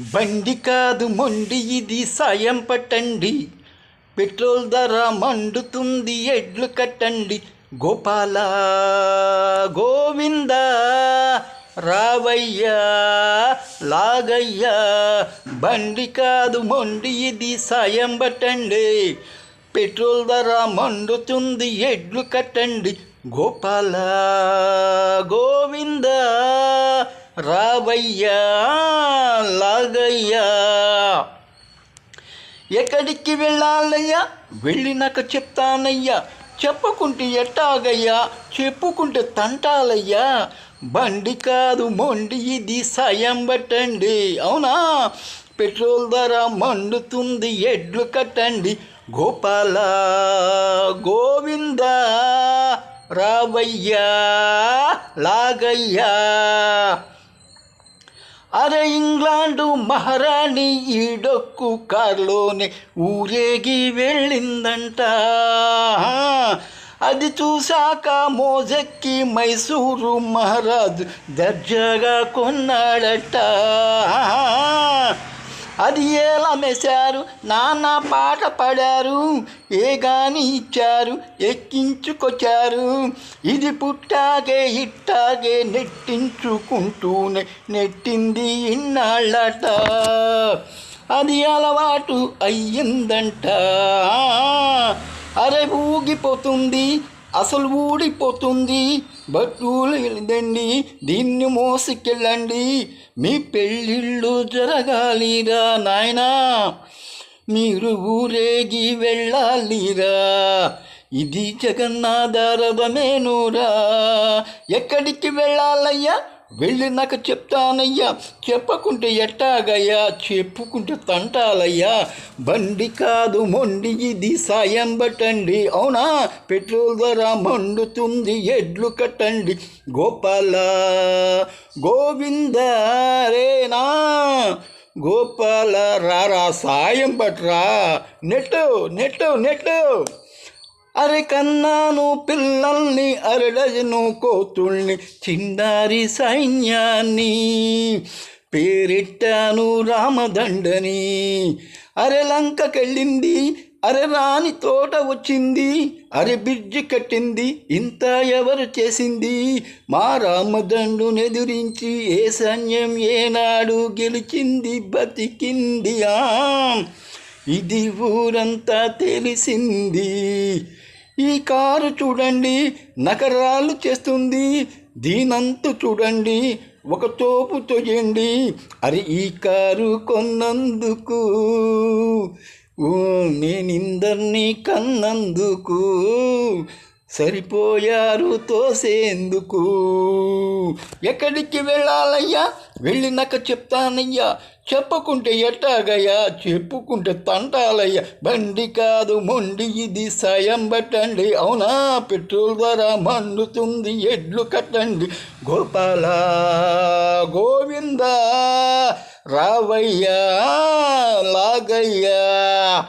బండి కాదు మొండి ఇది సాయం పట్టండి. పెట్రోల్ ధర మండుతుంది ఎడ్లు కట్టండి. గోపాల గోవింద రావయ్యా లాగయ్యా. బండి కాదు మొండి ఇది సాయం పట్టండి. పెట్రోల్ ధర మండుతుంది ఎడ్లు కట్టండి. గోపాల గోవిందా. రావయ్యా లాగయ్యా. ఎక్కడికి వెళ్ళాలయ్యా? వెళ్ళినాక చెప్తానయ్యా. చెప్పకుంటే ఎట్టాగయ్యా? చెప్పుకుంటే తంటాలయ్యా. బండి కాదు మొండి ఇది సాయం పట్టండి. అవునా? పెట్రోల్ ధర మండుతుంది ఎడ్లు కట్టండి. గోపాల గోవింద రావయ్యా లాగయ్యా. అరే ఇంగ్లాండు మహారాణి ఈ డొక్కు కారులోనే ఊరేగి వెళ్ళిందంట. అది చూశాక మోజెక్కి మైసూరు మహారాజు దర్జాగా కొన్నాడట. అది ఎలా మెశారు నాన్న పాట పాడారు ఏ గాని ఇచ్చారు ఎక్కించుకొచ్చారు. ఇది పుట్టాగే ఇట్టాగే నెట్టించుకుంటూనే నెట్టింది ఇన్నాళ్ళట. అది అలవాటు అయ్యిందంట. అరే ఊగిపోతుంది అసలు ఊడిపోతుంది. బట్టూలు వెళ్ళదండి దీన్ని మోసుకెళ్ళండి. మీ పెళ్ళిళ్ళు జరగాలిరా నాయనా. మీరు ఊరేగి వెళ్ళాలిరా. ఇది జగన్నాథ రథమేనురా. ఎక్కడికి వెళ్ళాలయ్యా? వెళ్ళి నాకు చెప్తానయ్యా. చెప్పకుంటే ఎట్టాగయ్యా? చెప్పుకుంటే తంటాలయ్యా. బండి కాదు మొండి ఇది సాయం పట్టండి అవునా? పెట్రోల్ ధర మండుతుంది ఎడ్లు కట్టండి. గోపాల గోవింద రేనా గోపాల రారా సాయం పట్రా. నెట్టు నెట్టు నెట్టు. అరే కన్నాను పిల్లల్ని అరడజను కోతుల్ని చిన్నారి సైన్యాన్ని పేరెట్టాను రామదండని. అరే లంకకెళ్ళింది అరే రాణి తోట వచ్చింది అరే బ్రిడ్జి కట్టింది ఇంత ఎవరు చేసింది? మా రామదండును ఎదురించి ఏ సైన్యం ఏనాడు గెలిచింది బతికింది ఆ ఇది ఊరంతా తెలిసింది. ఈ కారు చూడండి నకరాలు చేస్తుంది. దీనంతు చూడండి ఒక తోపు తొయ్యండి. అరే ఈ కారు కొన్నందుకు? ఓ నేనిందరినీ కన్నందుకు? సరిపోయారు తోసేందుకు? ఎక్కడికి వెళ్ళాలయ్యా? వెళ్ళినాక చెప్తానయ్యా. చెప్పకుంటే ఎట్టాగయ్యా? చెప్పుకుంటే తంటాలయ్యా. బండి కాదు మొండి ఇది సాయం పట్టండి. అవునా? పెట్రోల్ ధర మండుతుంది ఎడ్లు కట్టండి. గోపాల గోవింద రావయ్యా లాగయ్యా.